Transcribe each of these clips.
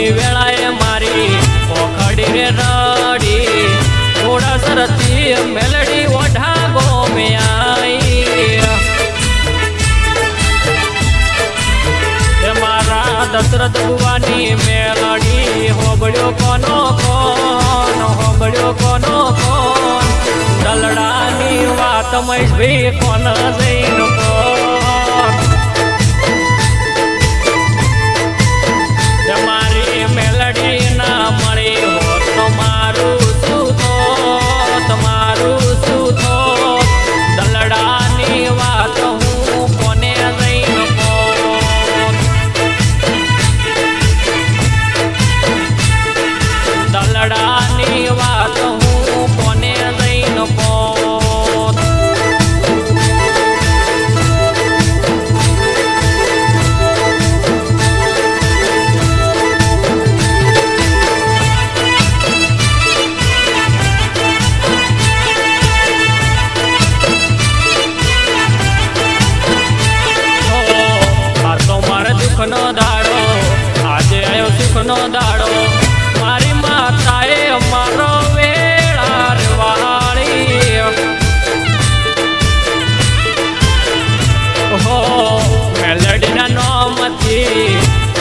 ની વેળાએ મારી પોખડી રે રડી. થોડા સરતી મેલડી ઓઢા ગોમ્યા મારા દશરથ ભુવાની મેલડી, હોબળ્યો કોનો કોન, હોબળ્યો કોનો કોન? દલડાની વાત મહેશ ભાઈ કોન જઈને કોન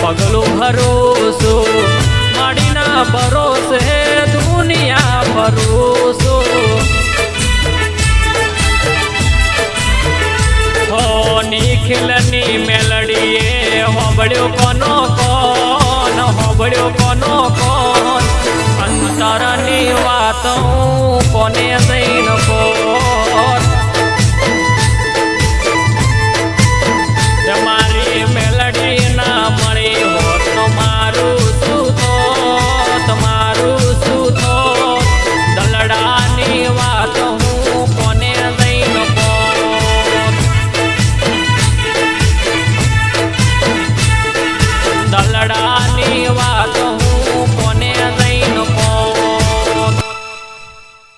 પગલું ભરોસો. માડીના ભરોસે દુનિયા ભરોસો. નિખિલની મેલડીએ હોબળ્યો કોનો કોન હોબળ્યો કોનો કોન અંતરની વાત કોને નહીં